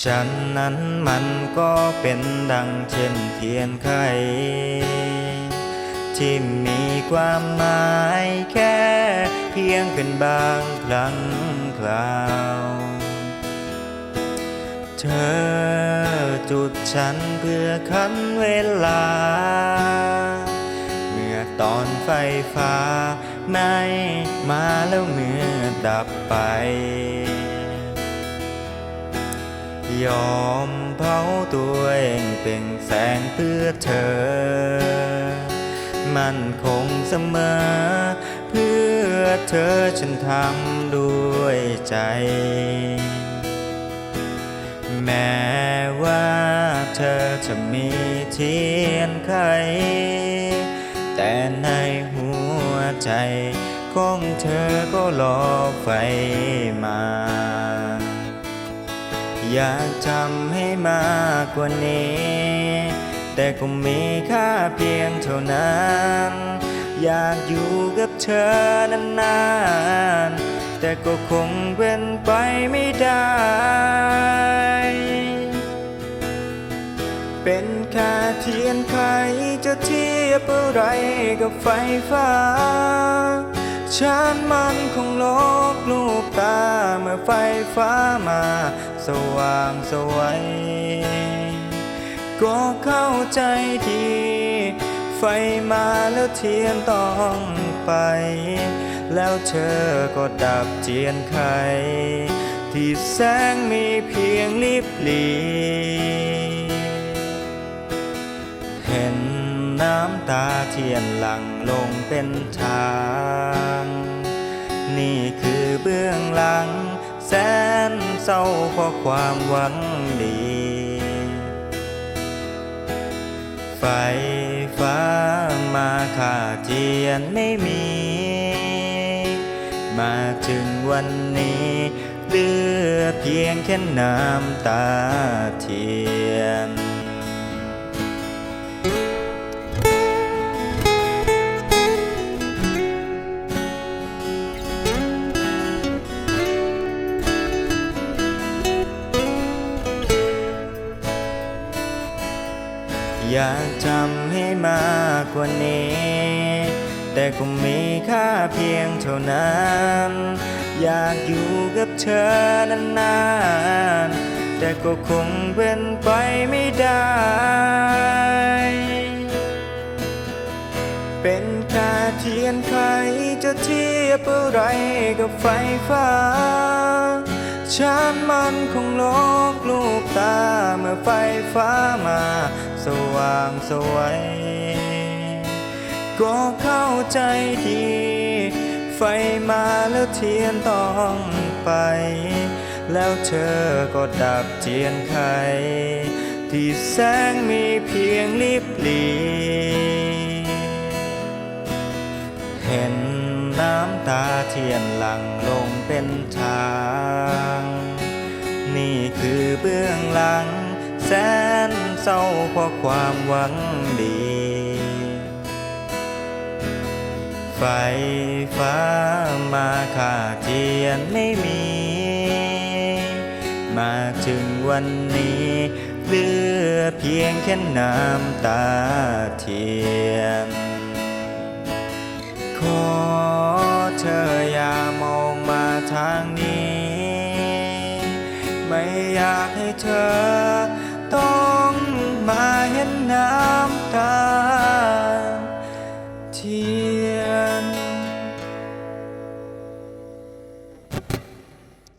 ฉันนั้นมันก็เป็นดังเช่นเทียนไขที่มีความหมายแค่เพียงเป็นบางครั้งคราว เธอจุดฉันเพื่อคันเวลา เมื่อตอนไฟฟ้าไม่มาแล้วเมื่อดับไป ยอมเผาตัวเองเป็นแสงเพื่อเธอ มันคงเสมอ เพื่อเธอฉันทำด้วยใจ แม้ว่าเธอจะมีเทียนไข แต่ในหัวใจของเธอก็รอไฟมา อยากทำให้มากกว่านี้ แต่ก็มีค่าเพียงเท่านั้น อยากอยู่กับเธอนานๆ แต่ก็คงเป็นไปไม่ได้ เป็นแค่เทียนไขจะเทียบอะไรกับไฟฟ้า ฉันมันคงลบลูก มื่อไฟฟ้ามา สว่างสวัยก็เข้าใจดีไฟมาแล้วเทียนต้องไป แล้วเธอก็ดับเทียนไข ที่แสงมีเพียงลิบหลีเห็นน้ำตาเทียนหลั่งลงเป็นทาง นี่คือเบื้องหลัง แสนเศร้าเพราะความหวังดี ไฟฟ้ามาขาเทียนไม่มี มาถึงวันนี้เหลือเพียงแค่น้ำตาเทียน อยากทำให้มากกว่านี้ แต่ก็มีค่าเพียงเท่านั้น อยากอยู่กับเธอนานๆ แต่ก็คงเป็นไปไม่ได้ เป็นค่เทียนไขจะเทียบอะไรกับไฟฟ้าฉันมันคงลบลูกตาเมื่อไฟฟ้ามา สว่างสวัยก็เข้าใจดี ไฟมาแล้วเทียนต้องไป แล้วเธอก็ดับเทียนไข ที่แสงมีเพียงลิบหลีเห็นน้ำตาเทียนหลั่งลงเป็นทาง นี่คือเบื้องหลังแสน เศร้าเพราะความหวังดี ไฟฟ้ามาขาเทียนไม่มี มาถึงวันนี้เหลือเพียงแค่น้ำตาเทียน ขอเธออย่ามองมาทางนี้ ไม่อยากให้เธอต้อง น้ำตา